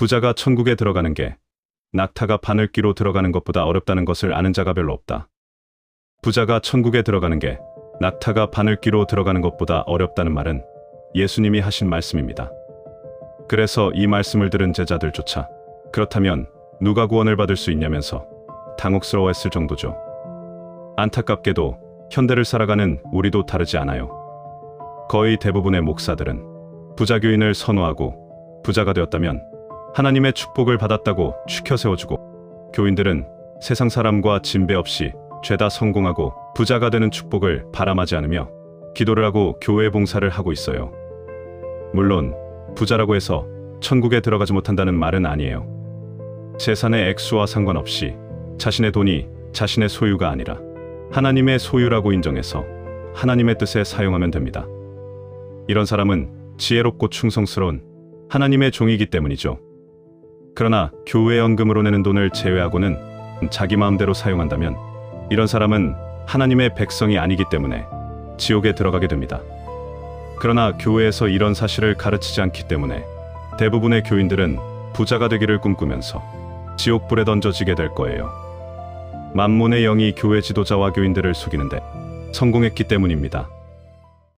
부자가 천국에 들어가는 게 낙타가 바늘귀로 들어가는 것보다 어렵다는 것을 아는 자가 별로 없다. 부자가 천국에 들어가는 게 낙타가 바늘귀로 들어가는 것보다 어렵다는 말은 예수님이 하신 말씀입니다. 그래서 이 말씀을 들은 제자들조차 그렇다면 누가 구원을 받을 수 있냐면서 당혹스러워했을 정도죠. 안타깝게도 현대를 살아가는 우리도 다르지 않아요. 거의 대부분의 목사들은 부자교인을 선호하고 부자가 되었다면 하나님의 축복을 받았다고 추켜 세워주고 교인들은 세상 사람과 진배 없이 죄다 성공하고 부자가 되는 축복을 바람하지 않으며 기도를 하고 교회 봉사를 하고 있어요. 물론 부자라고 해서 천국에 들어가지 못한다는 말은 아니에요. 재산의 액수와 상관없이 자신의 돈이 자신의 소유가 아니라 하나님의 소유라고 인정해서 하나님의 뜻에 사용하면 됩니다. 이런 사람은 지혜롭고 충성스러운 하나님의 종이기 때문이죠. 그러나 교회 연금으로 내는 돈을 제외하고는 자기 마음대로 사용한다면 이런 사람은 하나님의 백성이 아니기 때문에 지옥에 들어가게 됩니다. 그러나 교회에서 이런 사실을 가르치지 않기 때문에 대부분의 교인들은 부자가 되기를 꿈꾸면서 지옥불에 던져지게 될 거예요. 만문의 영이 교회 지도자와 교인들을 속이는데 성공했기 때문입니다.